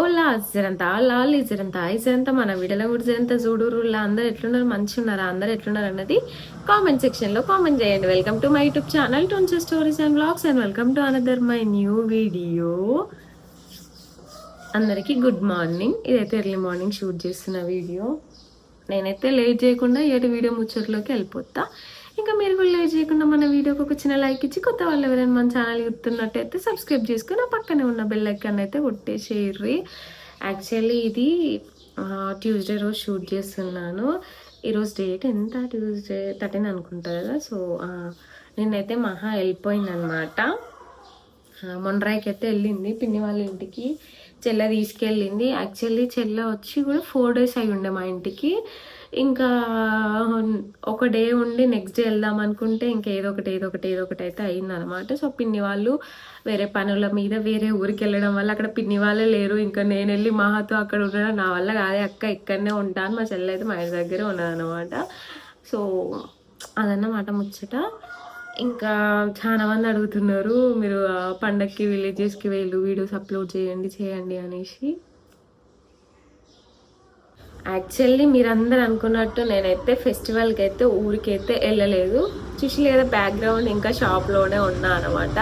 ఓలా జరంతా లాల్ జరంతా జరంతా మన వీడియోలో కూడా జరంతా జూడూరులా అందరు ఎట్లున్నారు? మంచి ఉన్నారా అందరు ఎట్లున్నారు అన్నది కామెంట్ సెక్షన్లో కామెంట్ చేయండి. Welcome to my YouTube channel tones stories and blogs and welcome to another my new video. అందరికీ గుడ్ మార్నింగ్. ఇదైతే ఎర్లీ మార్నింగ్ షూట్ చేస్తున్న వీడియో. నేనైతే లేట్ చేయకుండా ఏటి వీడియో ముచ్చట్లోకి వెళ్ళిపోతా. ఇంకా మీరు కూడా లేట్ చేయకుండా మన వీడియోకి ఒక చిన్న లైక్ ఇచ్చి కొత్త వాళ్ళు ఎవరైనా మన ఛానల్ గుర్తున్నట్టయితే సబ్స్క్రైబ్ చేసుకుని పక్కనే ఉన్న బెల్ ఐకాన్ అయితే కొట్టేసేయర్రి యాక్చువల్లీ ఇది ట్యూస్డే రోజు షూట్ చేస్తున్నాను. ఈరోజు డేట్ ఎంత? ట్యూస్డే థర్టీన్ అనుకుంటా కదా. సో నిన్నైతే మహా వెళ్ళిపోయిందనమాట మొండ్రాయికి అయితే వెళ్ళింది. పిన్ని వాళ్ళ ఇంటికి చెల్ల తీసుకెళ్ళింది. యాక్చువల్లీ చెల్ల వచ్చి కూడా ఫోర్ డేస్ అయి ఉండే మా ఇంటికి. ఇంకా ఒక డే ఉండి నెక్స్ట్ డే వెళ్దాం అనుకుంటే ఇంకా ఏదో ఒకటి ఏదో ఒకటి ఏదో ఒకటి అయితే అయిందనమాట సో పిన్ని వాళ్ళు వేరే పనుల మీద వేరే ఊరికి వెళ్ళడం వల్ల అక్కడ పిన్ని వాళ్ళే లేరు. ఇంకా నేను వెళ్ళి మహాతో అక్కడ ఉండడం నా వల్ల కాదే. అక్క ఇక్కడనే ఉంటాను. మా చెల్లె అయితే మా ఇంటి దగ్గరే ఉన్నదనమాట సో అదన్నమాట ముచ్చట. ఇంకా చాలా మంది అడుగుతున్నారు మీరు పండక్కి విలేజెస్కి వెళ్ళు వీడియోస్ అప్లోడ్ చేయండి చేయండి అనేసి. యాక్చువల్లీ మీరందరూ అనుకున్నట్టు నేనైతే ఫెస్టివల్కి అయితే ఊరికైతే వెళ్ళలేదు. చూసి లేదా బ్యాక్గ్రౌండ్ ఇంకా షాప్లోనే ఉన్నా అనమాట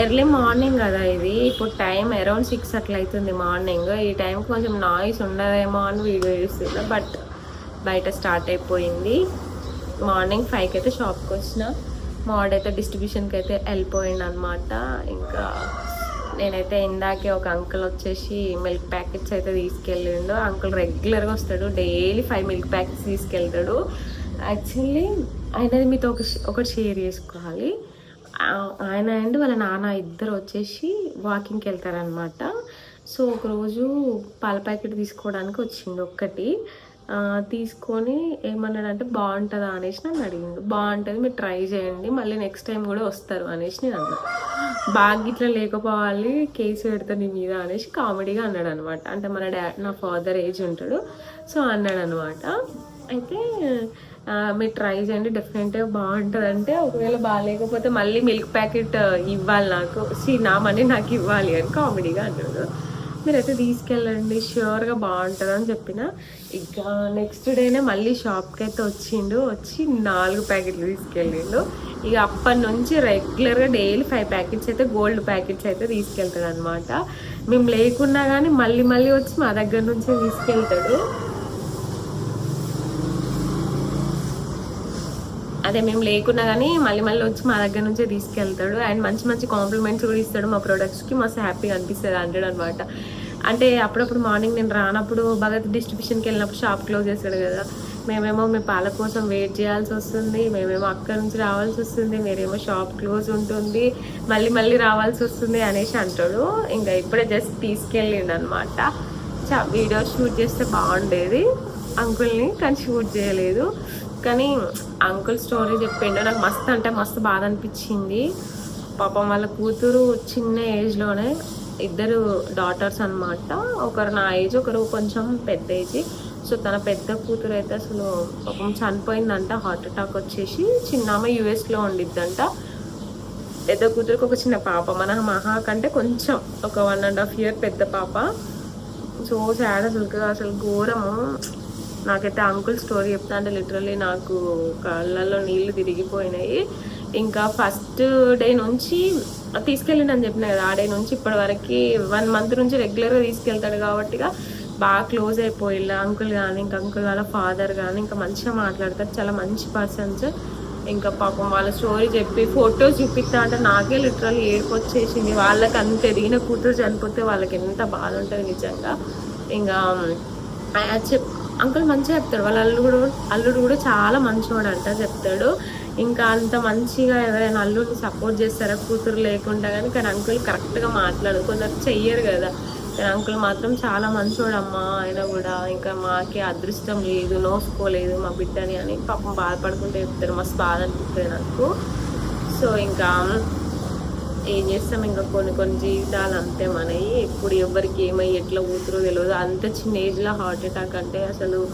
ఎర్లీ మార్నింగ్ కదా ఇది. ఇప్పుడు టైం అరౌండ్ సిక్స్ అట్లా అవుతుంది మార్నింగ్ ఈ టైం కొంచెం నాయిస్ ఉండదేమో అని వీడియో చూస్తున్నా బట్ బయట స్టార్ట్ అయిపోయింది. మార్నింగ్ ఫైవ్కి అయితే షాప్కి వచ్చిన. మాడ్ అయితే డిస్ట్రిబ్యూషన్కి అయితే వెళ్ళిపోయింది అనమాట ఇంకా నేనైతే ఇందాకే ఒక అంకుల్ వచ్చేసి మిల్క్ ప్యాకెట్స్ అయితే తీసుకెళ్ళిండు. అంకుల్ రెగ్యులర్గా వస్తాడు. డైలీ ఫైవ్ మిల్క్ ప్యాకెట్స్ తీసుకెళ్తాడు. యాక్చువల్లీ ఆయనది మీతో ఒక ఒకటి షేర్ చేసుకోవాలి. ఆయన అండ్ వాళ్ళ నాన్న ఇద్దరు వచ్చేసి వాకింగ్కి వెళ్తారనమాట సో ఒకరోజు పాల ప్యాకెట్ తీసుకోవడానికి వచ్చిండు ఒక్కటి. తీసుకొని ఏమన్నాడంటే బాగుంటుందా? అనేసి నన్ను అడిగిండు. బాగుంటుంది మీరు ట్రై చేయండి మళ్ళీ నెక్స్ట్ టైం కూడా వస్తారు అనేసి నేను అన్నా. బాగా ఇట్లా లేకపోవాలి కేసు పెడతా నీ మీద అనేసి కామెడీగా అన్నాడు అనమాట అంటే మన డాడ్ నా ఫాదర్ ఏజ్ ఉంటాడు. సో అన్నాడు అనమాట అయితే మీరు ట్రై చేయండి డెఫినెట్గా బాగుంటుంది అంటే ఒకవేళ బాగాలేకపోతే మళ్ళీ మిల్క్ ప్యాకెట్ ఇవ్వాలి నాకు. సీ నా మనీ నాకు ఇవ్వాలి అని కామెడీగా అన్నాడు. మీరైతే తీసుకెళ్ళండి ష్యూర్గా బాగుంటుంది అని చెప్పిన. ఇక నెక్స్ట్ డేనే మళ్ళీ షాప్కి అయితే వచ్చిండు. వచ్చి నాలుగు ప్యాకెట్లు తీసుకెళ్ళిండు. ఇక అప్పటి నుంచి రెగ్యులర్గా డైలీ ఫైవ్ ప్యాకెట్స్ అయితే గోల్డ్ ప్యాకెట్స్ అయితే తీసుకెళ్తాడు అనమాట మేము లేకున్నా కానీ మళ్ళీ మళ్ళీ వచ్చి మా దగ్గర నుంచే తీసుకెళ్తాడు. అదే మేము లేకున్నా కానీ మళ్ళీ మళ్ళీ వచ్చి మా దగ్గర నుంచే తీసుకెళ్తాడు. అండ్ మంచి మంచి కాంప్లిమెంట్స్ కూడా ఇస్తాడు మా ప్రొడక్ట్స్కి మస్తు హ్యాపీగా అనిపిస్తుంది అంటాడు అనమాట అంటే అప్పుడప్పుడు మార్నింగ్ నేను రానప్పుడు భగత్ డిస్ట్రిబ్యూషన్కి వెళ్ళినప్పుడు షాప్ క్లోజ్ చేస్తాడు కదా. మేమేమో మీ పాల కోసం వెయిట్ చేయాల్సి వస్తుంది మేమేమో అక్కడి నుంచి రావాల్సి వస్తుంది మీరేమో షాప్ క్లోజ్ ఉంటుంది మళ్ళీ మళ్ళీ రావాల్సి వస్తుంది అనేసి అంటాడు. ఇంకా ఇప్పుడే జస్ట్ తీసుకెళ్ళిండు అనమాట చా వీడియో షూట్ చేస్తే బాగుండేది. అంకుల్ని కానీ షూట్ చేయలేదు. కానీ అంకుల్ స్టోరీ చెప్పిండు నాకు మస్తు అంటే మస్తు బాధ అనిపించింది. పాపం వాళ్ళ కూతురు చిన్న ఏజ్లోనే ఇద్దరు డాటర్స్ అన్నమాట. ఒకరు నా ఏజ్ ఒకరు కొంచెం పెద్ద ఏజ్ సో తన పెద్ద కూతురు అయితే అసలు పాపం చనిపోయిందంట. హార్ట్ అటాక్ వచ్చేసి చిన్న ఆమె యూఎస్లో ఉండిద్దంట. పెద్ద కూతురుకి ఒక చిన్న పాప. మన మహా కంటే కొంచెం ఒక వన్ అండ్ హాఫ్ ఇయర్ పెద్ద పాప. సో సాడ్ అసలు. అసలు ఘోరము. నాకైతే అంకుల్ స్టోరీ చెప్తా అంటే లిటరల్లీ నాకు కళ్ళల్లో నీళ్ళు తిరిగిపోయినాయి. ఇంకా ఫస్ట్ డే నుంచి తీసుకెళ్ళిండు అని చెప్పిన కదా ఆ డే నుంచి ఇప్పటి వరకు వన్ మంత్ నుంచి రెగ్యులర్గా తీసుకెళ్తాడు కాబట్టి బాగా క్లోజ్ అయిపోయిల్లా అంకుల్ కానీ ఇంకా అంకుల్ వాళ్ళ ఫాదర్ కానీ ఇంకా మంచిగా మాట్లాడతారు. చాలా మంచి పర్సన్స్ ఇంకా పాపం వాళ్ళ స్టోరీ చెప్పి ఫొటోస్ చూపిస్తా అంటే నాకే లిటరల్ ఏడుపు వచ్చేసింది. వాళ్ళకి అంత ఎదిగిన కూతురు చనిపోతే వాళ్ళకి ఎంత బాధ ఉంటుంది నిజంగా. ఇంకా చెప్ అంకుల్ మంచిగా చెప్తాడు. వాళ్ళ అల్లుడు కూడా అల్లుడు కూడా చాలా మంచివాడు అంట చెప్తాడు. ఇంకా అంత మంచిగా ఎవరైనా అల్లుడిని సపోర్ట్ చేస్తారా? కూతురు లేకుండా కానీ కానీ అంకుల్ కరెక్ట్గా మాట్లాడు కొందరు చెయ్యరు కదా. కానీ అంకుల్ మాత్రం చాలా మంచివాడు ఆయన కూడా. ఇంకా మాకే అదృష్టం లేదు నోసుకోలేదు మా బిడ్డని అని పాపం బాధపడుకుంటూ చెప్తారు. మస్తు బాధ అనిపిస్తుంది నాకు. సో ఇంకా ఏం చేస్తాం? ఇంకా కొన్ని కొన్ని జీవితాలు అంతే మనవి. ఎప్పుడు ఎవరికి ఏమై ఎట్లా కూతురో తెలియదు అంత చిన్న ఏజ్లో హార్ట్ అటాక్ అంటే అసలు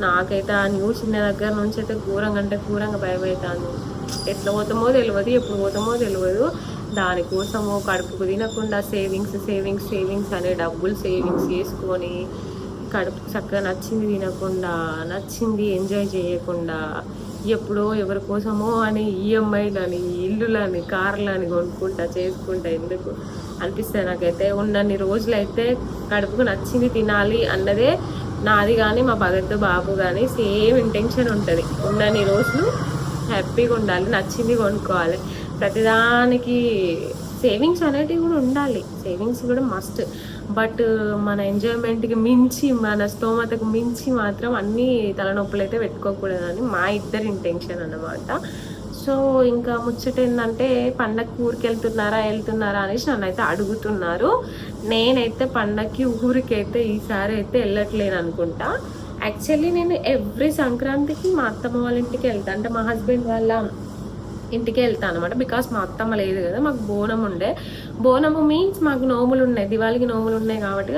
నాకైతే ఆ న్యూస్ చిన్న దగ్గర నుంచి అయితే ఘోరంగా అంటే ఘోరంగా భయం అవుతాను ఎట్లా పోతామో తెలియదు ఎప్పుడు పోతామో తెలియదు దానికోసము కడుపుకు తినకుండా సేవింగ్స్ సేవింగ్స్ సేవింగ్స్ అనే డబ్బులు సేవింగ్స్ చేసుకొని కడుపు చక్కగా నచ్చింది తినకుండా నచ్చింది ఎంజాయ్ చేయకుండా ఎప్పుడో ఎవరి కోసమో అని ఈఎంఐలని ఇల్లులని కార్లని కొనుక్కుంటా చేసుకుంటా ఎందుకు అనిపిస్తుంది నాకైతే. ఉన్నన్ని రోజులైతే కడుపుకు నచ్చింది తినాలి అన్నదే నాది కానీ మా భగత్ బాబు కానీ సేమ్ ఇంటెన్షన్ ఉంటుంది. ఉండని రోజులు హ్యాపీగా ఉండాలి నచ్చింది కొనుక్కోవాలి. ప్రతిదానికి సేవింగ్స్ అనేటివి కూడా ఉండాలి. సేవింగ్స్ కూడా మస్ట్ బట్ మన ఎంజాయ్మెంట్కి మించి మన స్తోమతకు మించి మాత్రం అన్ని తలనొప్పులు అయితే పెట్టుకోకూడదని మా ఇద్దరి ఇంటెన్షన్ అన్నమాట. సో ఇంకా ముచ్చట ఏంటంటే పండగకి ఊరికి వెళ్తున్నారా వెళ్తున్నారా అనేసి నన్ను అయితే అడుగుతున్నారు. నేనైతే పండగకి ఊరికి అయితే ఈసారి అయితే వెళ్ళట్లేను అనుకుంటా యాక్చువల్లీ నేను ఎవ్రీ సంక్రాంతికి మా అత్తమ్మ వాళ్ళ ఇంటికి వెళ్తాను అంటే మా హస్బెండ్ వాళ్ళ ఇంటికి వెళ్తాను అనమాట బికాస్ మా అత్తమ్మ లేదు కదా మాకు బోనం ఉండే. బోనము మీన్స్ మాకు నోములు ఉన్నాయి దివాళికి నోములు ఉన్నాయి కాబట్టి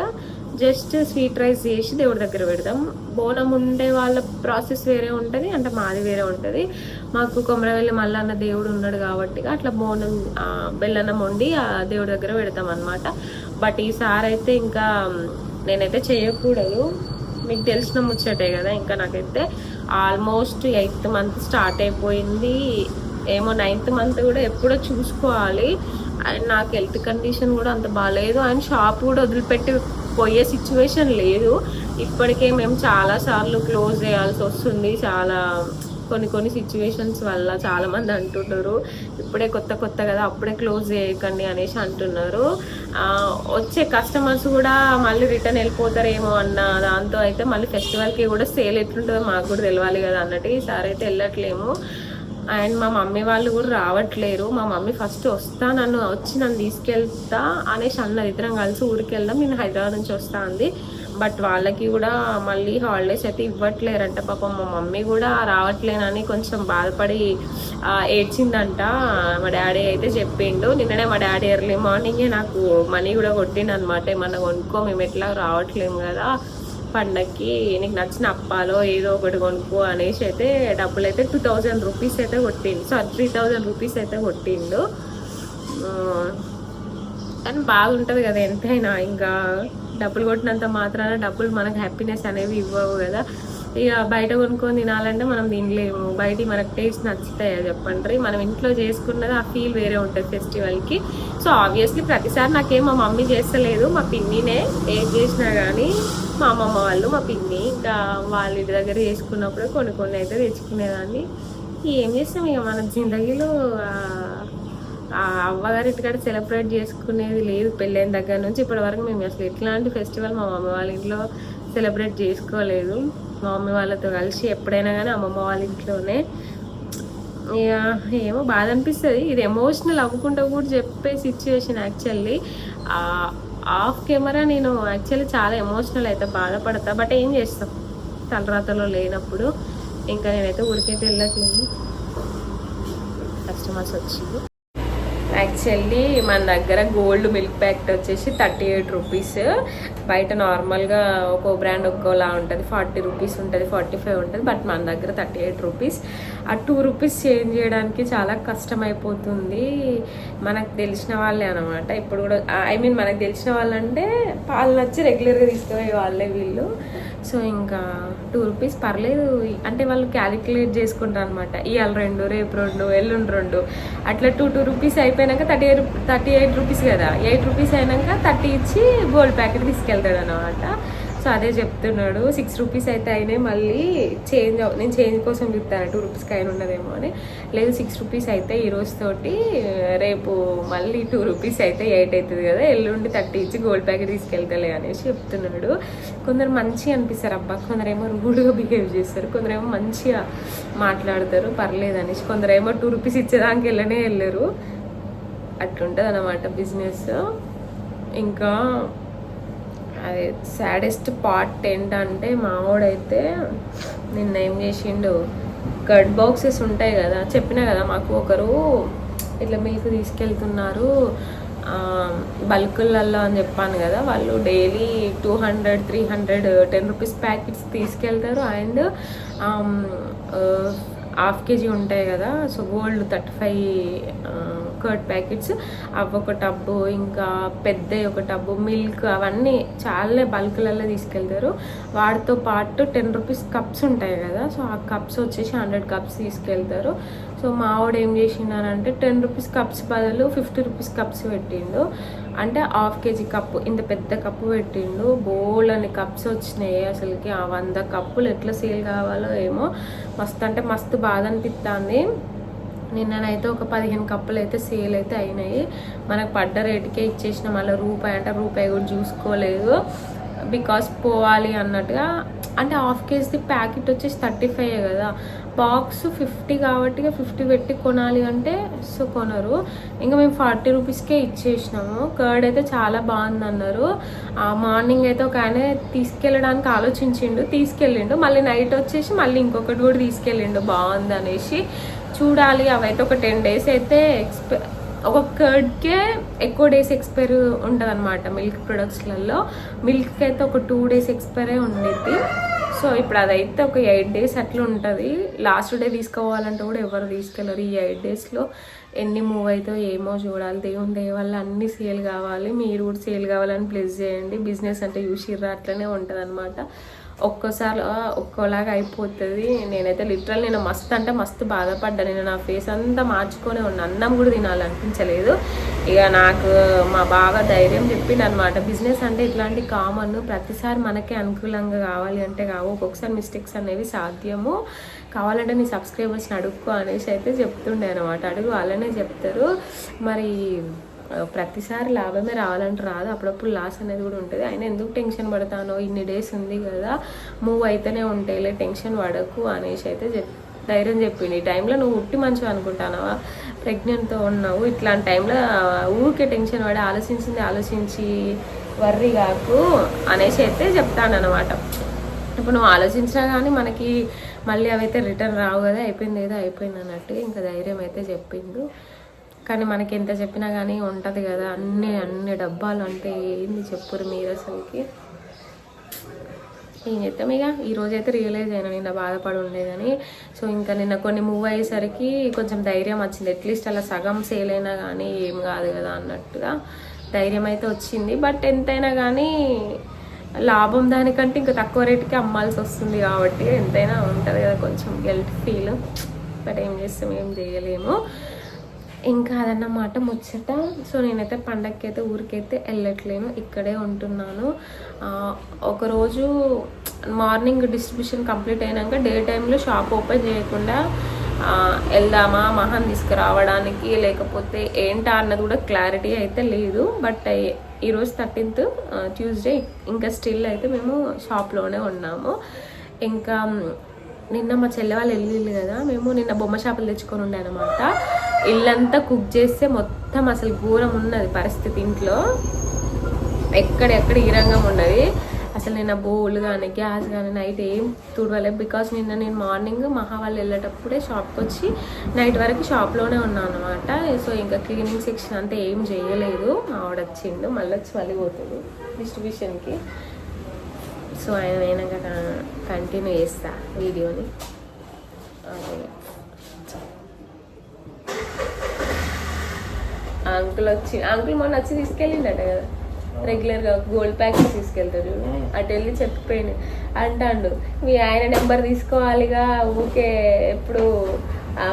జస్ట్ స్వీట్ రైస్ చేసి దేవుడి దగ్గర పెడతాం బోనం ఉండే వాళ్ళ ప్రాసెస్ వేరే ఉంటుంది అంటే మాది వేరే ఉంటుంది. మాకు కొమరవెల్లి మల్లన్న దేవుడు ఉన్నాడు కాబట్టి అట్లా బోనం బెల్లనం బెల్లన్నం వండి ఆ దేవుడి దగ్గర పెడతాం అనమాట బట్ ఈసారి అయితే ఇంకా నేనైతే చేయకూడదు. మీకు తెలిసిన ముచ్చటే కదా ఇంకా నాకైతే. ఆల్మోస్ట్ ఎయిత్ మంత్ స్టార్ట్ అయిపోయింది. ఏమో నైన్త్ మంత్ కూడా ఎప్పుడో చూసుకోవాలి. అండ్ నాకు హెల్త్ కండిషన్ కూడా అంత బాగాలేదు అండ్ షాప్ కూడా వదిలిపెట్టి పోయే సిచ్యువేషన్ లేదు. ఇప్పటికే మేము చాలాసార్లు క్లోజ్ చేయాల్సి వస్తుంది. చాలా కొన్ని కొన్ని సిచ్యువేషన్స్ వల్ల చాలామంది అంటున్నారు. ఇప్పుడే కొత్త కొత్త కదా అప్పుడే క్లోజ్ చేయకండి అనేసి అంటున్నారు. వచ్చే కస్టమర్స్ కూడా మళ్ళీ రిటర్న్ వెళ్ళిపోతారేమో అన్న దాంతో అయితే మళ్ళీ ఫెస్టివల్కి కూడా సేల్ ఎట్లుంటుందో మాకు కూడా తెలియాలి కదా అన్నట్టు ఈసారి అయితే వెళ్ళట్లేము. అండ్ మా మమ్మీ వాళ్ళు కూడా రావట్లేరు. మా మమ్మీ ఫస్ట్ వస్తా నన్ను వచ్చి నన్ను తీసుకెళ్తా అనేసి అన్నది ఇద్దరం కలిసి ఊరికి వెళ్దాం నేను హైదరాబాద్ నుంచి వస్తా అంది. బట్ వాళ్ళకి కూడా మళ్ళీ హాలిడేస్ అయితే ఇవ్వట్లేరంట. పాపం మా మమ్మీ కూడా రావట్లేనని కొంచెం బాధపడి ఏడ్చిందంట. మా డాడీ అయితే చెప్పిండు. నిన్ననే మా డాడీ ఎర్లీ మార్నింగే నాకు మనీ కూడా కొట్టిండు అనమాట ఏమన్నా కొనుక్కో మేము ఎట్లా రావట్లేము కదా. పండక్కి నీకు నచ్చిన అప్పాలో ఏదో ఒకటి కొనుక్కో అనేసి అయితే డబ్బులు అయితే టూ థౌజండ్ రూపీస్ అయితే కొట్టిండు. సారీ త్రీ థౌజండ్ రూపీస్ అయితే కొట్టిండు. కానీ బాగుంటుంది కదా ఎంతైనా. ఇంకా డబ్బులు కొట్టినంత మాత్రాన డబ్బులు మనకు హ్యాపీనెస్ అనేవి ఇవ్వవు కదా. ఇక బయట కొనుక్కొని తినాలంటే మనం తినలేము. బయట మనకు టేస్ట్ నచ్చుతాయా చెప్పండి మనం ఇంట్లో చేసుకున్నది ఆ ఫీల్ వేరే ఉంటుంది ఫెస్టివల్కి సో ఆబ్వియస్లీ ప్రతిసారి నాకేం మా మమ్మీ చేస్తలేదు. మా పిన్నినే ఏం చేసినా కానీ మా అమ్మమ్మ వాళ్ళు మా పిన్ని ఇంకా వాళ్ళ ఇంటి దగ్గర చేసుకున్నప్పుడు కొన్ని కొన్ని అయితే తెచ్చుకునేదాన్ని. ఏం చేస్తాం ఇక మన జిందగీలో అవ్వగారింటి కాడ అవ్వగారి ఇంటికాడ సెలబ్రేట్ చేసుకునేది లేదు పెళ్ళైన దగ్గర నుంచి. ఇప్పటివరకు మేము అసలు ఎట్లాంటి ఫెస్టివల్ మా అమ్మ వాళ్ళ ఇంట్లో సెలబ్రేట్ చేసుకోలేదు. మా మమ్మీ వాళ్ళతో కలిసి ఎప్పుడైనా కానీ అమ్మమ్మ వాళ్ళ ఇంట్లోనే. ఇక ఏమో బాధ అనిపిస్తుంది. ఇది ఎమోషనల్ అవ్వకుండా కూడా చెప్పే సిచ్యువేషన్ యాక్చువల్లీ ఆఫ్ కెమెరా నేను యాక్చువల్లీ చాలా ఎమోషనల్ అయితే బాధపడతా. బట్ ఏం చేస్తాం? తలరాతలో లేనప్పుడు. ఇంకా నేనైతే ఊరికైతే వెళ్ళట్లేదు. కస్టమర్స్ వచ్చింది యాక్చువల్లీ మన దగ్గర గోల్డ్ మిల్క్ ప్యాకెట్ వచ్చేసి థర్టీ ఎయిట్ రూపీస్. బయట నార్మల్గా ఒక్కో బ్రాండ్ ఒక్కోలా ఉంటుంది. ఫార్టీ రూపీస్ ఉంటుంది ఫార్టీ ఫైవ్ ఉంటుంది బట్ మన దగ్గర థర్టీ ఎయిట్ రూపీస్. ఆ టూ రూపీస్ చేంజ్ చేయడానికి చాలా కష్టం అయిపోతుంది మనకు తెలిసిన వాళ్ళే అనమాట ఇప్పుడు కూడా ఐ మీన్ మనకు తెలిసిన వాళ్ళంటే పాలు నచ్చి రెగ్యులర్గా తీసుకుపోయే వాళ్ళే వీళ్ళు. సో ఇంకా టూ రూపీస్ పర్లేదు. అంటే వాళ్ళు క్యాలిక్యులేట్ చేసుకుంటారు అనమాట ఇవాళ రెండు రేపు రెండు ఎల్లుండి రెండు. అట్లా టూ టూ రూపీస్ అయిపోయినాక thirty eight thirty eight rupees కదా. ఎయిట్ రూపీస్ అయినాక థర్టీ ఇచ్చి గోల్డ్ ప్యాకెట్ తీసుకెళ్తాడు అనమాట సో అదే చెప్తున్నాడు. సిక్స్ రూపీస్ అయితే అయినాయి మళ్ళీ చేంజ్ నేను చేంజ్ కోసం చెప్తాను టూ రూపీస్కి అయిన ఉన్నదేమో అని. లేదు సిక్స్ రూపీస్ అయితే ఈ రోజు తోటి రేపు మళ్ళీ టూ రూపీస్ అయితే ఎయిట్ అవుతుంది కదా. ఎల్లుండి థర్టీ ఇచ్చి గోల్డ్ ప్యాకెట్ తీసుకెళ్తలే అనేసి చెప్తున్నాడు. కొందరు మంచిగా అనిపిస్తారు. అబ్బా కొందరేమో రూడ్గా బిహేవ్ చేస్తారు. కొందరేమో మంచిగా మాట్లాడతారు. పర్లేదు అనేసి. కొందరేమో టూ రూపీస్ ఇచ్చేదానికి వెళ్ళనే వెళ్ళరు. అట్లుంటుంది అనమాట బిజినెస్ ఇంకా అది సాడెస్ట్ పార్ట్ ఏంటంటే మావాడైతే నిన్న ఏం చేసిండు గడ్ బాక్సెస్ ఉంటాయి కదా చెప్పినా కదా మాకు ఒకరు ఇట్లా మిల్క్ తీసుకెళ్తున్నారు బల్కులలో అని చెప్పాను కదా వాళ్ళు daily two hundred three hundred ten rupees packets తీసుకెళ్తారు. అండ్ హాఫ్ కేజీ ఉంటాయి కదా so gold thirty five curd packets. అవి ఒక టబ్బు ఇంకా పెద్ద ఒక టబ్బు మిల్క్ అవన్నీ చాలా బల్క్లలో తీసుకెళ్తారు. వాటితో పాటు టెన్ రూపీస్ కప్స్ ఉంటాయి కదా సో ఆ కప్స్ వచ్చేసి హండ్రెడ్ కప్స్ తీసుకెళ్తారు. సో మా ఆవిడ ఏం చేసిండారంటే టెన్ రూపీస్ కప్స్ బదులు ఫిఫ్టీ రూపీస్ కప్స్ పెట్టిండు. అంటే హాఫ్ కేజీ కప్పు ఇంత పెద్ద కప్పు పెట్టిండు. బోల్ అని కప్స్ వచ్చినాయి అసలుకి. ఆ వంద కప్పులు ఎట్లా సేల్ కావాలో ఏమో. మస్తు అంటే మస్తు బాధ అనిపిస్తుంది నిన్ననైతే ఒక పదిహేను కప్పులు అయితే సేల్ అయితే అయినాయి. మనకు పడ్డ రేటుకే ఇచ్చేసిన. మళ్ళీ రూపాయి అంటే రూపాయి కూడా చూసుకోలేదు. బికాస్ పోవాలి అన్నట్టుగా అంటే హాఫ్ కేజీ ప్యాకెట్ వచ్చేసి థర్టీ ఫైవ్ కదా. బాక్స్ ఫిఫ్టీ కాబట్టి ఫిఫ్టీ పెట్టి కొనాలి అంటే సో కొనరు. ఇంకా మేము ఫార్టీ రూపీస్కే ఇచ్చేసినాము. కర్డ్ అయితే చాలా బాగుంది అన్నారు ఆ మార్నింగ్ అయితే ఒక ఆయన తీసుకెళ్ళడానికి ఆలోచించిండు తీసుకెళ్ళిండు. మళ్ళీ నైట్ వచ్చేసి మళ్ళీ ఇంకొకటి కూడా తీసుకెళ్ళిండు. బాగుంది అనేసి చూడాలి. అవైతే ఒక టెన్ డేస్ అయితే ఎక్స్పె ఒక కర్డ్కే ఎక్కువ డేస్ ఎక్స్పైర్ ఉంటుంది అనమాట మిల్క్ ప్రొడక్ట్స్లలో. మిల్క్కి అయితే ఒక టూ డేస్ ఎక్స్పైరే ఉండేది సో ఇప్పుడు అదైతే ఒక ఎయిట్ డేస్ అట్లా ఉంటుంది. లాస్ట్ డే తీసుకోవాలంటే కూడా ఎవరు తీసుకెళ్ళరు. ఈ ఎయిట్ డేస్లో ఎన్ని మూవ్ అవుతాయో ఏమో చూడాలి. దేవుని దయ వల్ల అన్ని సేల్ కావాలి. మీరు కూడా సేల్ కావాలని ప్లేస్ చేయండి. బిజినెస్ అంటే చూసిర్రా అట్లనే ఉంటుంది అనమాట ఒక్కోసారి ఒక్కోలాగా అయిపోతుంది. నేనైతే లిటరల్ నేను మస్తు అంటే మస్తు బాధపడ్డా. నేను నా ఫేస్ అంతా మార్చుకొని ఉన్న. అన్నం కూడా తినాలనిపించలేదు. ఇక నాకు మా బాగా ధైర్యం చెప్పిండు అనమాట బిజినెస్ అంటే ఇట్లాంటి కామన్ ప్రతిసారి మనకే అనుకూలంగా కావాలి అంటే కావు. ఒక్కొక్కసారి మిస్టేక్స్ అనేవి సాధ్యము. కావాలంటే నీ సబ్స్క్రైబర్స్ని అడుక్కో అనేసి అయితే చెప్తుండే అనమాట అడుగు వాళ్ళనే చెప్తారు. మరి ప్రతిసారి లాభమే రావాలంటే రాదు. అప్పుడప్పుడు లాస్ అనేది కూడా ఉంటుంది. అయినా ఎందుకు టెన్షన్ పడతానో? ఇన్ని డేస్ ఉంది కదా మూవ్ అయితేనే ఉంటాయిలే టెన్షన్ పడకు అనేసి అయితే చెప్ ధైర్యం చెప్పింది ఈ టైంలో నువ్వు ఉట్టి మంచిగా అనుకుంటానవా? ప్రెగ్నెంట్తో ఉన్నావు. ఇట్లాంటి టైంలో ఊరికే టెన్షన్ పడి ఆలోచించింది ఆలోచించి వర్రీ కాకు అనేసి అయితే చెప్తానమాట ఇప్పుడు నువ్వు ఆలోచించినా కానీ మనకి మళ్ళీ అవైతే రిటర్న్ రావు కదా అయిపోయింది ఏదో అయిపోయింది అన్నట్టు ఇంకా ధైర్యం అయితే చెప్పిండు. కానీ మనకి ఎంత చెప్పినా కానీ ఉంటుంది కదా. అన్ని అన్ని డబ్బాలు అంటే ఏంది చెప్పురు మీరు అసలుకి? ఏం చేద్దాం ఇక ఈరోజు అయితే రియలైజ్ అయినా నిన్న బాధపడి ఉండేదని. సో ఇంకా నిన్న కొన్ని మూవ్ అయ్యేసరికి కొంచెం ధైర్యం వచ్చింది. అట్లీస్ట్ అలా సగం సేల్ అయినా కానీ ఏం కాదు కదా అన్నట్టుగా ధైర్యం అయితే వచ్చింది. బట్ ఎంతైనా కానీ లాభం దానికంటే ఇంకా తక్కువ రేటుకి అమ్మాల్సి వస్తుంది కాబట్టి ఎంతైనా ఉంటుంది కదా కొంచెం గెల్ట్ ఫీల్ బట్ ఏం చేస్తాం ఏం చేయలేము. ఇంకా అదన్నమాట ముచ్చట. సో నేనైతే పండగకి అయితే ఊరికైతే వెళ్ళట్లేను ఇక్కడే ఉంటున్నాను. ఒకరోజు మార్నింగ్ డిస్ట్రిబ్యూషన్ కంప్లీట్ అయినాక డే టైంలో షాప్ ఓపెన్ చేయకుండా వెళ్దామా మహాన్ తీసుకురావడానికి లేకపోతే ఏంటా అన్నది కూడా క్లారిటీ అయితే లేదు. బట్ ఈరోజు థర్టీన్త్ ట్యూస్డే. ఇంకా స్టిల్ అయితే మేము షాప్లోనే ఉన్నాము. ఇంకా నిన్న మా చెల్లె వాళ్ళు వెళ్ళింది కదా మేము నిన్న బొమ్మ చేపలు తెచ్చుకొని ఉండే అనమాట ఇల్లంతా కుక్ చేస్తే మొత్తం అసలు ఘోరం ఉన్నది పరిస్థితి ఇంట్లో. ఎక్కడెక్కడ ఈ రంగం ఉన్నది. అసలు నిన్న బోల్ కానీ గ్యాస్ కానీ నైట్ ఏం తుడవలేదు. బికాస్ నిన్న నేను మార్నింగ్ మహా వాళ్ళు వెళ్ళేటప్పుడే షాప్కి వచ్చి నైట్ వరకు షాప్లోనే ఉన్నాను అనమాట సో ఇంకా క్లీనింగ్ సెక్షన్ అంతా ఏం చేయలేదు. ఆవిడ వచ్చిండు మళ్ళీ వచ్చి మళ్ళీ పోతుంది డిస్ట్రిబ్యూషన్కి సో ఆయన అయినాక కంటిన్యూ చేస్తా వీడియోని. అంకుల్ వచ్చి అంకుల్ మొన్న వచ్చి తీసుకెళ్ళిండట కదా? రెగ్యులర్గా గోల్డ్ ప్యాకెట్ తీసుకెళ్తాడు. అటు వెళ్ళి చెప్పిపోయింది అంటాడు మీ ఆయన నెంబర్ తీసుకోవాలిగా ఊకే ఎప్పుడు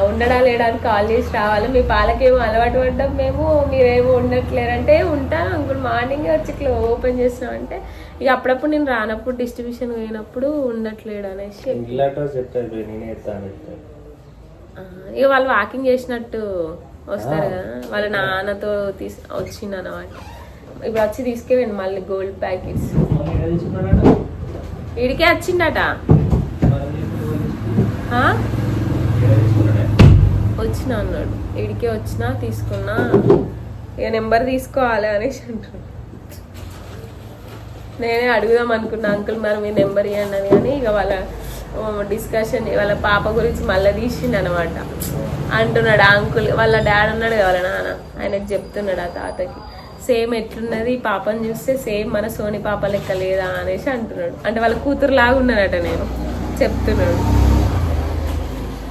ఉండడా లేడా అని కాల్ చేసి రావాలి. మీ పాలకేమో అలవాటు పడ్డాం మేము మీరేమో ఉండట్లేరంటే ఉంటా. అంకుల్ మార్నింగ్ వచ్చి ఇట్లా ఓపెన్ చేసినామంటే ఇక అప్పుడప్పుడు నేను రానప్పుడు డిస్ట్రిబ్యూషన్ పోయినప్పుడు ఉండట్లేడు అనేసి ఇక వాళ్ళు వాకింగ్ చేసినట్టు వస్తారు కదా. వాళ్ళ నాన్నతో తీసి వచ్చింది అనమాట ఇప్పుడు వచ్చి తీసుకెళ్ళండి మళ్ళీ గోల్డ్ ప్యాకెట్స్. వీడికే వచ్చిండట? వచ్చిన అన్నాడు. ఇడికే వచ్చినా తీసుకున్నా ఇక నెంబర్ తీసుకోవాలి అనేసి అంటున్నాడు. నేనే అడుగుదాం అనుకున్నా అంకుల్ మరి మీ నెంబర్ ఇవ్వండి అని కానీ ఇక వాళ్ళ డిస్కషన్ వాళ్ళ పాప గురించి మళ్ళీ తీసిండు అనమాట అంటున్నాడు ఆ అంకుల్. వాళ్ళ డాడ్ అన్నాడు కదా నాన్న ఆయనకు చెప్తున్నాడు ఆ తాతకి. సేమ్ ఎట్లున్నది? పాపను పాపని చూస్తే సేమ్ మన సోని పాప లెక్క లేదా అనేసి అంటున్నాడు. అంటే వాళ్ళ కూతురు లాగా ఉన్నాడట నేను చెప్తున్నాడు.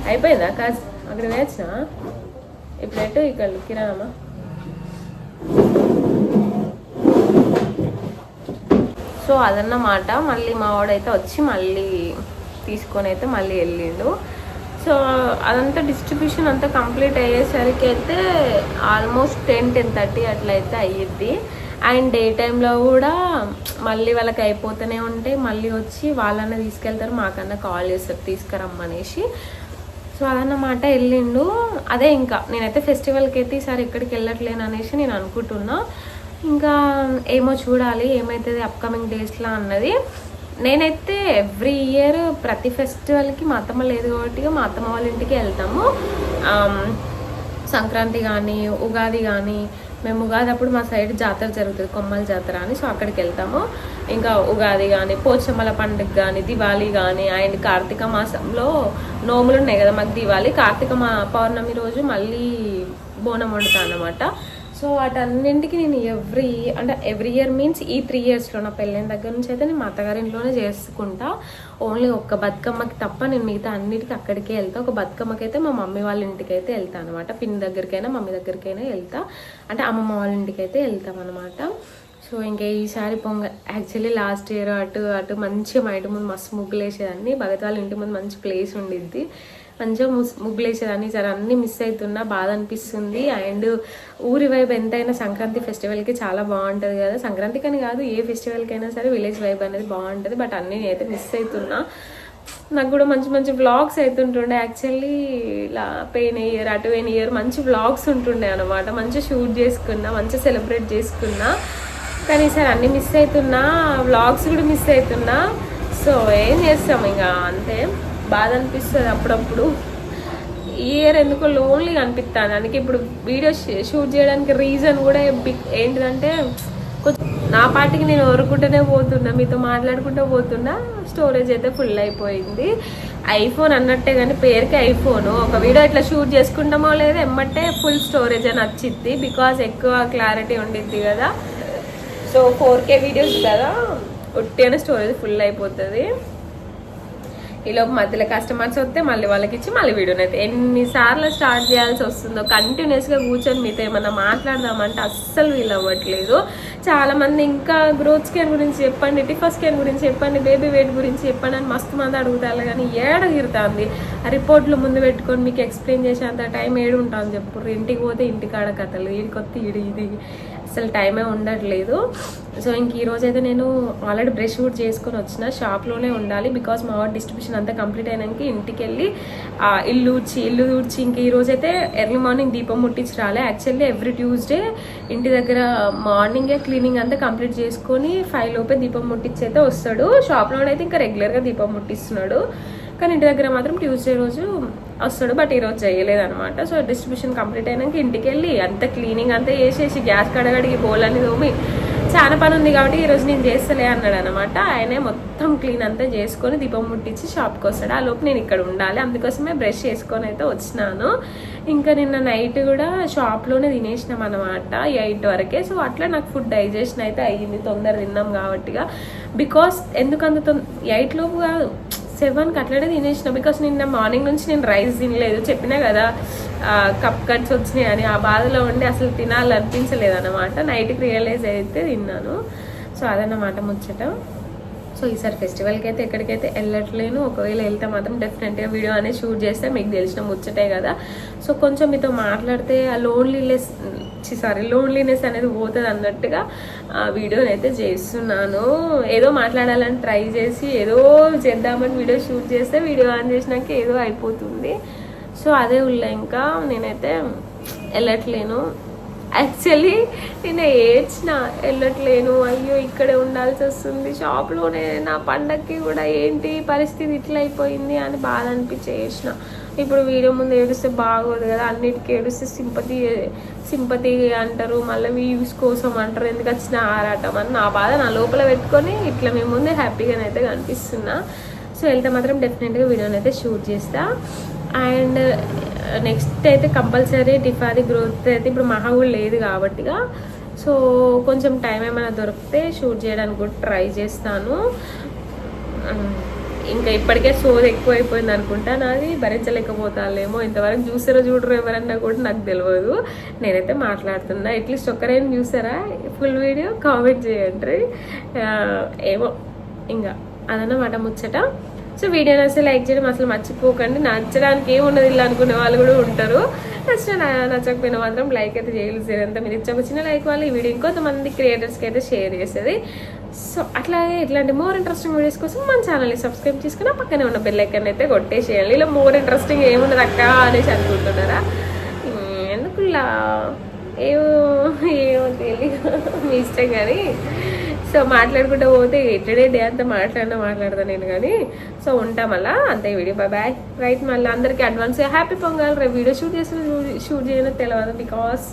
అయిపోయిందా కాస్త అక్కడ వేయచ్చిన ఇప్పుడైతే ఇక్కడ కిరాణమా? సో అదన్నమాట. మళ్ళీ మా వాడైతే వచ్చి మళ్ళీ తీసుకొని అయితే మళ్ళీ వెళ్ళిండు. సో అదంతా డిస్ట్రిబ్యూషన్ అంతా కంప్లీట్ అయ్యేసరికి అయితే ఆల్మోస్ట్ టెన్ టెన్ థర్టీ అట్లయితే అయ్యిద్ది. అండ్ డే టైంలో కూడా మళ్ళీ వాళ్ళకి అయిపోతూనే ఉంటే మళ్ళీ వచ్చి వాళ్ళన్న తీసుకెళ్తారు మాకన్నా కాల్ చేస్తారు తీసుకురమ్మనేసి. సో అదన్నమాట వెళ్ళిండు. అదే ఇంకా నేనైతే ఫెస్టివల్కి అయితే ఈసారి ఎక్కడికి వెళ్ళట్లేను అనేసి నేను అనుకుంటున్నా. ఇంకా ఏమో చూడాలి ఏమవుతుంది అప్కమింగ్ డేస్లో అన్నది. నేనైతే ఎవ్రీ ఇయర్ ప్రతి ఫెస్టివల్కి మా అత్తమ్మ లేదు కాబట్టి మా అత్తమ్మ వాళ్ళ ఇంటికి వెళ్తాము. సంక్రాంతి కానీ ఉగాది కానీ మేము ఉగాది అప్పుడు మా సైడ్ జాతర జరుగుతుంది కొమ్మల జాతర అని. సో అక్కడికి వెళ్తాము. ఇంకా ఉగాది కానీ పోచమ్మల పండుగ కానీ దివాళీ కానీ అండ్ కార్తీక మాసంలో నోములు ఉన్నాయి కదా. మాకు దివాళీ కార్తీక మా పౌర్ణమి రోజు మళ్ళీ బోనం వండుతాను అనమాట సో వాటన్నింటికి నేను ఎవ్రీ అంటే ఎవ్రీ ఇయర్ మీన్స్ ఈ త్రీ ఇయర్స్లో నా పెళ్ళైన దగ్గర నుంచి అయితే నేను మా అత్తగారి ఇంట్లోనే చేసుకుంటా. ఓన్లీ ఒక్క బతుకమ్మకి తప్ప నేను మిగతా అన్నిటికీ అక్కడికే వెళ్తా. ఒక బతుకమ్మకి అయితే మా మమ్మీ వాళ్ళ ఇంటికి అయితే వెళ్తా అనమాట పిన్ని దగ్గరికైనా మమ్మీ దగ్గరికైనా వెళ్తా. అంటే అమ్మమ్మ వాళ్ళ ఇంటికి అయితే వెళ్తాం అనమాట సో ఇంకా ఈసారి పొంగ యాక్చువల్లీ లాస్ట్ ఇయర్ అటు అటు మంచి మా ఇంటి ముందు మస్తు ముగ్గులు వేసేదాన్ని భగత్ వాళ్ళ ఇంటి ముందు మంచి ప్లేస్ ఉండిద్ది. మంచిగా ముస్- ముగ్గులు వేసేదాన్ని సరే అన్నీ మిస్ అవుతున్నా బాధ అనిపిస్తుంది. అండ్ ఊరి వైబ్ ఎంతైనా సంక్రాంతి ఫెస్టివల్కి చాలా బాగుంటుంది కదా. సంక్రాంతికి అని కాదు ఏ ఫెస్టివల్కైనా సరే విలేజ్ వైబ్ అనేది బాగుంటుంది. బట్ అన్నీ నేనైతే మిస్ అవుతున్నా నాకు కూడా మంచి మంచి వ్లాగ్స్ అవుతుంటుండే యాక్చువల్లీ ఇలా పెయిన్ ఇయర్ అటు పెయిన్ ఇయర్ మంచి వ్లాగ్స్ ఉంటుండే అనమాట మంచిగా షూట్ చేసుకున్నా మంచిగా సెలబ్రేట్ చేసుకున్నా. కానీ సార్ అన్నీ మిస్ అవుతున్నా వ్లాగ్స్ కూడా మిస్ అవుతున్నా సో ఏం చేస్తాం ఇంకా? అంతే. బాధ అనిపిస్తుంది అప్పుడప్పుడు. ఈ ఇయర్ ఎందుకో లోన్లీ అనిపిస్తాను అందుకే ఇప్పుడు వీడియో షూట్ చేయడానికి రీజన్ కూడా బిగ్ ఏంటిదంటే కొంచెం నా పాటికి నేను వరుకుంటూనే పోతున్నా మీతో మాట్లాడుకుంటూ పోతున్నా స్టోరేజ్ అయితే ఫుల్ అయిపోయింది. ఐఫోన్ అన్నట్టే కానీ పేరుకి ఐఫోన్ ఒక వీడియో ఇట్లా షూట్ చేసుకుంటామో లేదో ఎమ్మంటే ఫుల్ స్టోరేజ్ అని వచ్చింది బికాజ్ ఎక్కువ క్లారిటీ ఉండిద్ది కదా. సో ఫోర్ కే వీడియోస్ కదా ఒట్టిగానే స్టోరేజ్ ఫుల్ అయిపోతుంది. ఈలోపు మధ్యలో కస్టమర్స్ వస్తే మళ్ళీ వాళ్ళకి ఇచ్చి మళ్ళీ వీడియోని అయితే. ఎన్నిసార్లు స్టార్ట్ చేయాల్సి వస్తుందో కంటిన్యూస్గా కూర్చొని మీతో ఏమన్నా మాట్లాడదామంటే అస్సలు వీలు అవ్వట్లేదు. చాలామంది ఇంకా గ్రోత్ స్కాన్ గురించి చెప్పండి టిఫా స్కాన్ గురించి చెప్పండి బేబీ వెయిట్ గురించి చెప్పండి అని మస్తు మంది అడుగుతారు కానీ ఏడగిరుతుంది ఆ రిపోర్ట్లు ముందు పెట్టుకొని మీకు ఎక్స్ప్లెయిన్ చేసేంత టైం ఏడు ఉంటాను చెప్పు. ఇంటికి పోతే ఇంటికాడ కథలు ఈడికొత్త ఈడి ఇది. అసలు టైమే ఉండట్లేదు. సో ఇంక ఈరోజైతే అయితే నేను ఆల్రెడీ బ్రష్ కూడా చేసుకొని వచ్చిన. షాప్లోనే ఉండాలి బికాస్ మా వాడు డిస్ట్రిబ్యూషన్ అంతా కంప్లీట్ అయినాక ఇంటికి వెళ్ళి ఇల్లు ఊడ్చి ఇల్లు ఊడ్చి ఇంక ఈరోజు అయితే ఎర్లీ మార్నింగ్ దీపం ముట్టించి రాలే. యాక్చువల్లీ ఎవ్రీ ట్యూస్డే ఇంటి దగ్గర మార్నింగే క్లీనింగ్ అంతా కంప్లీట్ చేసుకొని ఫైవ్ లోపే దీపం ముట్టించి అయితే వస్తాడు. షాప్లోనైతే అయితే ఇంకా రెగ్యులర్గా దీపం ముట్టిస్తున్నాడు. కానీ ఇంటి దగ్గర మాత్రం ట్యూస్డే రోజు వస్తాడు బట్ ఈరోజు చేయలేదు అనమాట సో డిస్ట్రిబ్యూషన్ కంప్లీట్ అయినాక ఇంటికి వెళ్ళి అంత క్లీనింగ్ అంతా చేసేసి గ్యాస్ కడగడికి బోలని తోమి చాలా పని ఉంది కాబట్టి ఈరోజు నేను చేస్తలే అన్నాడు అనమాట ఆయనే మొత్తం క్లీన్ అంతా చేసుకొని దీపం ముట్టించి షాప్కి వస్తాడు. ఆ లోపు నేను ఇక్కడ ఉండాలి అందుకోసమే బ్రష్ చేసుకొని అయితే వచ్చినాను. ఇంకా నిన్న నైట్ కూడా షాప్లోనే తినేసినాం అనమాట ఎయిట్ వరకే. సో అట్లా నాకు ఫుడ్ డైజెషన్ అయితే అయ్యింది తొందర తిన్నాం కాబట్టిగా. బికాస్ ఎందుకంత తొంద ఎయిట్ లోపు కాదు సెవెన్కి అట్లనే తినేసిన బికాస్ నిన్న మార్నింగ్ నుంచి నేను రైస్ తినలేదు. చెప్పినా కదా కప్ కట్స్ వచ్చినాయి అని ఆ బాధలో ఉండి అసలు తినాలనిపించలేదు అనమాట నైట్కి రియలైజ్ అయితే తిన్నాను. సో అదన్నమాట ముచ్చట. సో ఈసారి ఫెస్టివల్కి అయితే ఎక్కడికైతే వెళ్ళట్లేను. ఒకవేళ వెళ్తే మాత్రం డెఫినెట్గా వీడియో అనేది షూట్ చేస్తే మీకు తెలిసిన ముచ్చటే కదా. సో కొంచెం మీతో మాట్లాడితే ఆ లోన్లీనెస్ సారీ లోన్లీనెస్ అనేది పోతుంది అన్నట్టుగా ఆ వీడియోని అయితే చేస్తున్నాను. ఏదో మాట్లాడాలని ట్రై చేసి ఏదో చేద్దామని వీడియో షూట్ చేస్తే వీడియో ఆన్ చేసినాక ఏదో అయిపోతుంది. సో అదే ఉల్ల ఇంకా నేనైతే వెళ్ళట్లేను. యాక్చువల్లీ నేను ఏడ్చిన వెళ్ళట్లేను. అయ్యో ఇక్కడే ఉండాల్సి వస్తుంది. షాప్లోనే నా పండక్కి కూడా ఏంటి పరిస్థితి ఇట్లా అయిపోయింది అని బాధ అనిపించి ఏడ్చిన. ఇప్పుడు వీడియో ముందు ఏడుస్తే బాగోదు కదా. అన్నిటికీ ఏడుస్తే సింపతి సింపతి అంటారు. మళ్ళీ వ్యూస్ కోసం అంటారు. ఎందుకు వచ్చిన ఆరాటం అని నా బాధ నా లోపల పెట్టుకొని ఇట్లా మేము ముందే హ్యాపీగానైతే కనిపిస్తున్నా. సో వెళ్తే మాత్రం డెఫినెట్గా వీడియోని అయితే షూట్ చేస్తా. అండ్ uh, నెక్స్ట్ అయితే కంపల్సరీ టిఫాది గ్రోత్ అయితే ఇప్పుడు మహా కూడా లేదు కాబట్టిగా. సో కొంచెం టైం ఏమైనా దొరికితే షూట్ చేయడానికి కూడా ట్రై చేస్తాను. Um, ఇంకా ఇప్పటికే సోది ఎక్కువైపోయింది అనుకుంటా. నాది భరించలేకపోతాలేమో. ఇంతవరకు చూసారో చూడరు ఎవరన్నా కూడా నాకు తెలియదు నేనైతే మాట్లాడుతున్నా. అట్లీస్ట్ ఒక్కరైనా చూసారా ఫుల్ వీడియో? కామెంట్ చేయండి. Uh, ఏమో. ఇంకా అదన్నమాట ముచ్చట. సో వీడియో నచ్చితే లైక్ చేయడం అసలు మర్చిపోకండి. నచ్చడానికి ఏమున్నది ఇలా అనుకునే వాళ్ళు కూడా ఉంటారు. నచ్చిన నచ్చకపోయినా మాత్రం లైక్ అయితే చేయలేదు అంతా మీరు ఇచ్చే ఒక చిన్న లైక్ వాళ్ళు ఈ వీడియో ఇంకొంతమంది క్రియేటర్స్కి అయితే షేర్ చేసేది. సో అట్లాగే ఇట్లాంటి మోర్ ఇంట్రెస్టింగ్ వీడియోస్ కోసం మన ఛానల్ని సబ్స్క్రైబ్ చేసుకుని పక్కనే ఉన్న బెల్ ఐకన్ అయితే కొట్టేసేయాలి ఇలా మోర్ ఇంట్రెస్టింగ్ ఏముండదు అక్క అనేసి అనుకుంటున్నారా? ఎందుకు ఇలా ఏమో ఏమో తెలియదు మీ ఇష్టం కానీ. సో మాట్లాడుకుంటూ పోతే ఎటడే డే అంతా మాట్లాడినా మాట్లాడదా నేను కానీ. సో ఉంటాం మళ్ళా. అంతే వీడియో. బాయ్ బాయ్ రైట్ మళ్ళీ అందరికీ అడ్వాన్స్ హ్యాపీ పొంగల్ రేపు వీడియో షూట్ చేసిన షూట్ చేయడం తెలియదు బికాస్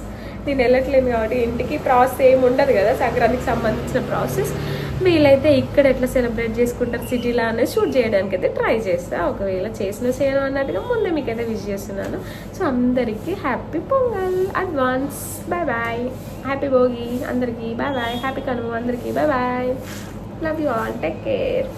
నేను వెళ్ళట్లేదు కాబట్టి ఇంటికి. ప్రాసెస్ ఏమి ఉండదు కదా. సంక్రాంతికి సంబంధించిన ప్రాసెస్ వీలైతే ఇక్కడ ఎట్లా సెలబ్రేట్ చేసుకుంటారు సిటీలో అనేది షూట్ చేయడానికి అయితే ట్రై చేస్తా. ఒకవేళ చేసిన చేయను అన్నట్టుగా ముందే మీకైతే విష్ చేస్తున్నాను. సో అందరికీ happy Pongal. Advance bye bye happy Bhogi అందరికీ. బాయ్ బాయ్ హ్యాపీ కనుమ అందరికీ. Bye bye love you all take care